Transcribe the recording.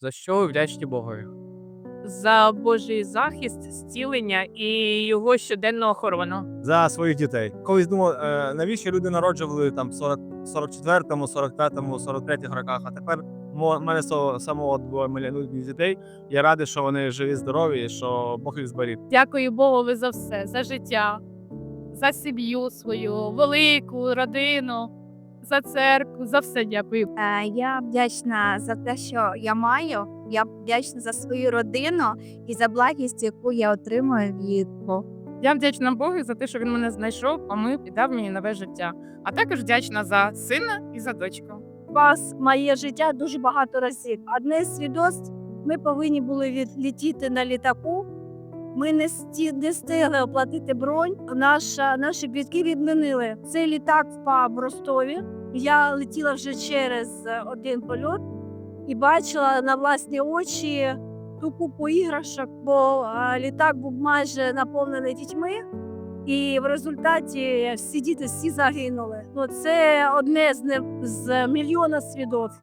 За що ви вдячні Богові? За Божий захист, зцілення і його щоденну охорону. за своїх дітей. Колись думав, е, навіщо люди народжували там в 40, 44-му, 45-му, 43-х роках, а тепер мо- мене со- самого двоє мільйонів дітей. Я радий, що вони живі, здорові, і що Бог їх зберіг. Дякую Богові за все, за життя, за сім'ю свою, велику родину, за церкву, за все дякую. Е, Я вдячна за те, що я маю. Я вдячна за свою родину і за благість, яку я отримую від Бога. Я вдячна Богу за те, що він мене знайшов, помив і дав мені нове життя. А також вдячна за сина і за дочку. вас моє життя дуже багато разів. Одне з свідоцтв, ми повинні були відлетіти на літаку. Ми не, сті, не встигли оплатити бронь. Наша, наші батьки відмінили. Цей літак впав в Ростові. Я летіла вже через е, один польот і бачила на власні очі ту купу іграшок, бо е, літак був майже наповнений дітьми. І в результаті всі діти всі загинули. Ну це одне з не з мільйона свідоцтв.